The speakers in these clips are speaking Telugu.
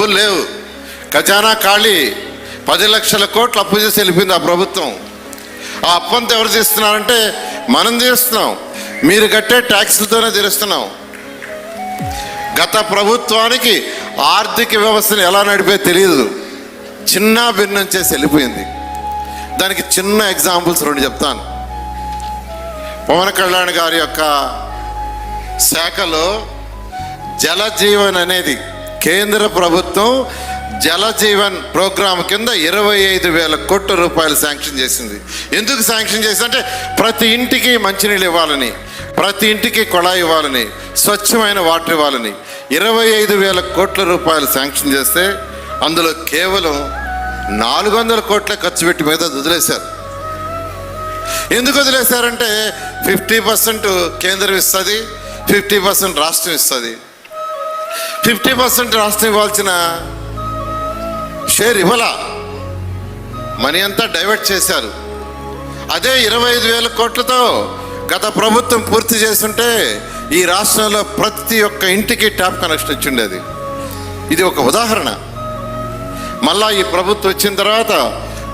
డబ్బులు లేవు. ఖజానా ఖాళీ. పది లక్షల కోట్లు అప్పు చేసి వెళ్ళిపోయింది ఆ ప్రభుత్వం. ఆ అప్పంతా ఎవరు తీస్తున్నారంటే మనం తీరుస్తున్నాం మీరు కట్టే ట్యాక్స్లతోనే తీరుస్తున్నాం. గత ప్రభుత్వానికి ఆర్థిక వ్యవస్థను ఎలా నడిపే తెలియదు చిన్న భిన్నం చేసి వెళ్ళిపోయింది. దానికి చిన్న ఎగ్జాంపుల్స్ రెండు చెప్తాను. పవన్ కళ్యాణ్ గారి యొక్క శాఖలో జలజీవన్ అనేది కేంద్ర ప్రభుత్వం జలజీవన్ ప్రోగ్రాం కింద ఇరవై ఐదు వేల కోట్ల రూపాయలు శాంక్షన్ చేసింది. ఎందుకు శాంక్షన్ చేసింది? అంటే ప్రతి ఇంటికి మంచినీళ్ళు ఇవ్వాలని ప్రతి ఇంటికి కొళాయి ఇవ్వాలని స్వచ్ఛమైన వాటర్ ఇవ్వాలని ఇరవై ఐదు వేల కోట్ల రూపాయలు శాంక్షన్ చేస్తే అందులో కేవలం నాలుగు వందల కోట్ల ఖర్చు పెట్టి మీద వదిలేశారు. ఎందుకు వదిలేశారంటే ఫిఫ్టీ పర్సెంట్ కేంద్రం ఇస్తుంది ఫిఫ్టీ పర్సెంట్ రాష్ట్రం ఇస్తుంది. ఫిఫ్టీ పర్సెంట్ రాష్ట్రం ఇవ్వాల్సిన షేర్ ఇవ్వాల? మనీ అంతా డైవర్ట్ చేశారు. అదే ఇరవై ఐదు వేల కోట్లతో గత ప్రభుత్వం పూర్తి చేస్తుంటే ఈ రాష్ట్రంలో ప్రతి ఒక్క ఇంటికి ట్యాప్ కనెక్షన్ ఇచ్చిండేది ఇది ఒక ఉదాహరణ. మళ్ళా ఈ ప్రభుత్వం వచ్చిన తర్వాత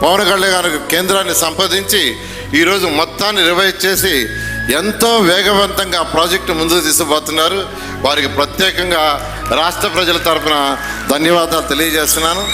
పవన్ కళ్యాణ్ గారు కేంద్రాన్ని సంపాదించి ఈరోజు మొత్తాన్ని రివైజ్ చేసి ఎంతో వేగవంతంగా ప్రాజెక్టు ముందుకు తీసుకుపోతున్నారు. వారికి ప్రత్యేకంగా రాష్ట్ర ప్రజల తరఫున ధన్యవాదాలు తెలియజేస్తున్నాను.